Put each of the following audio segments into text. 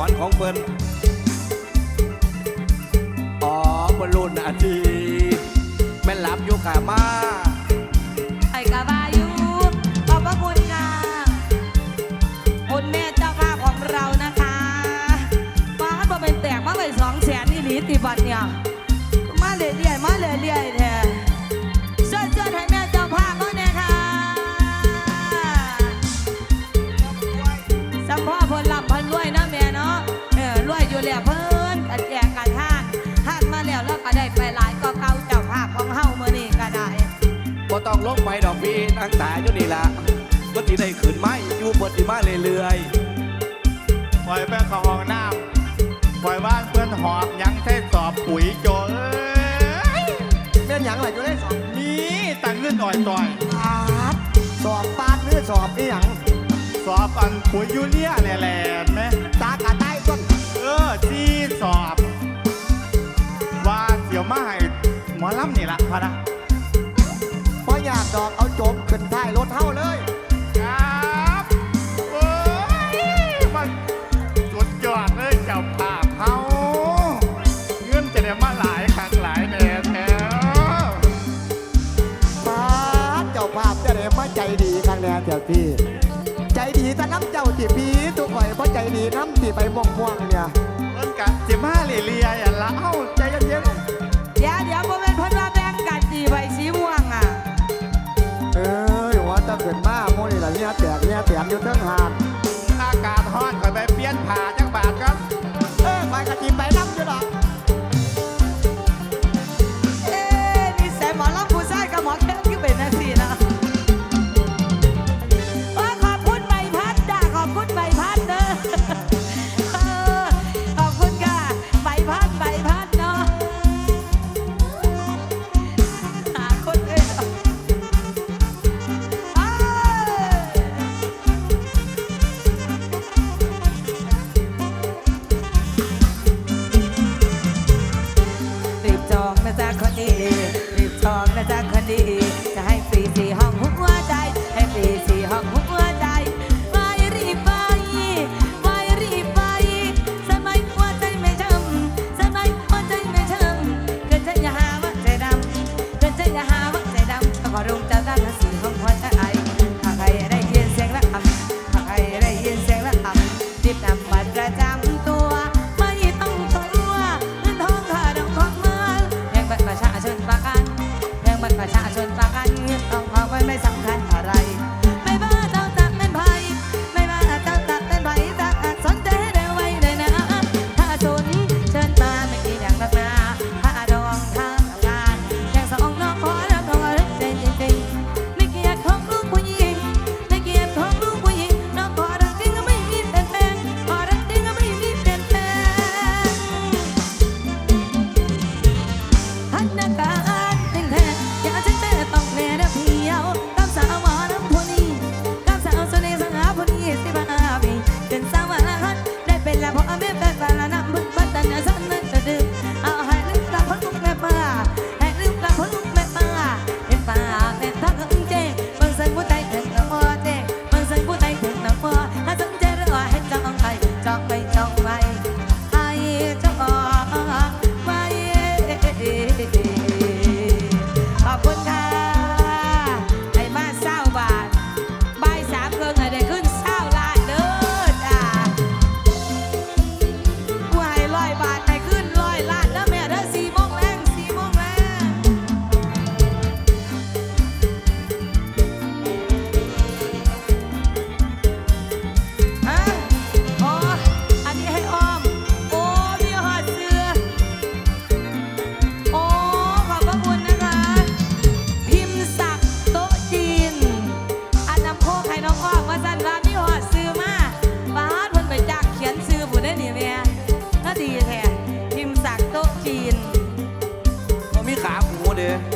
อนของเพิ่นอ๋อบอลลูนนาทีแม่นหลับอยู่ขามาไอ้กะบาอยู่ขอบพระคุณค่ะคุณแม่เจ้าภาพของเรานะคะฟ้าบ่เป็นแตกมาไปสองแสนนี่หลีติบัตเนี่ยมาเรื่อยๆมาเรื่อยๆแท้ แล้วเพิ่นกันแจกกันท่านท่านมาแล้วแล้วก็ได้ไปหลายก็เก่าเจ้าภาพของเฮามื้อนี้ก็ได้บ่ต้องลงไปดอกพี่นั่งตาอยู่นี่ละก็ที่ได้ขืนไม้อยู่บนที่มาเรื่อยปล่อยไปเข้าห้องน้ำปล่อยบ้านเพื่อนหอบยังใช้สอบปุ๋ยโจเอ้ยเม่นหยังไรอยู่ได้สอบนี่ตังเงินอ่อยต่อยปาดสอบปาดหรือสอบอีหยังสอบอันปุ๋ยยูเรียแหล่ๆไหมตากะใต้ต้น เออที่สอบ ว่าเดี๋ยวมาให้หมอลำนี่ละพะนะเพราะอยากดอกเอาจบขึ้นท้ายรถเท่าเลย ครับโอ้ยมันสุดยอดเลยเจ้าภาพเฮาเงินจะได้มาหลายครั้งหลายแน่แท้ปาดเจ้าภาพจะได้มาใจดีครั้งแน่เดี๋ยวพี่ใจ ดีแต่น้ำเจ้าที่พี่ตัวข่อยเพราะใจดีน้ำที่ไปม่วงม่วงๆเนี่ยเอิ้นกะจิมาเลียๆอย่าละเอ้าใจเย็นเดี๋ยวเดี๋ยวบ่เป็นเพิ่นว่าแบ่งกันสีใบสีม่วงอะเอ้ยว่าจะขึ้นมาโมนี่ละเนี่ยแตกเนี่ยแตกอยู่เทั้งหาด 的。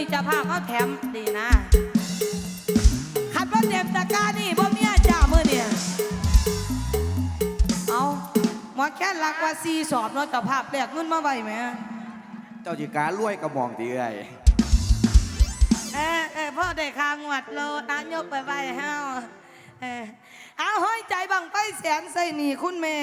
นี้เจะพาพเขาแถมดีนะขัดว่าเต็มตะกร้านี่บ่มีอาจ้ามื่อเนี่ยเอาหมอแค่รักว่าซีสอบเนาะเจะภาพแลกเงินมาไว้ไหมเจ้าจิการรวยกระหมองตีเอ้ยเออเออพ่อได้คางวัดโลนายกไปไปเฮาเออเอาห้อยใจบังไปแสนใส่หนีคุณแม่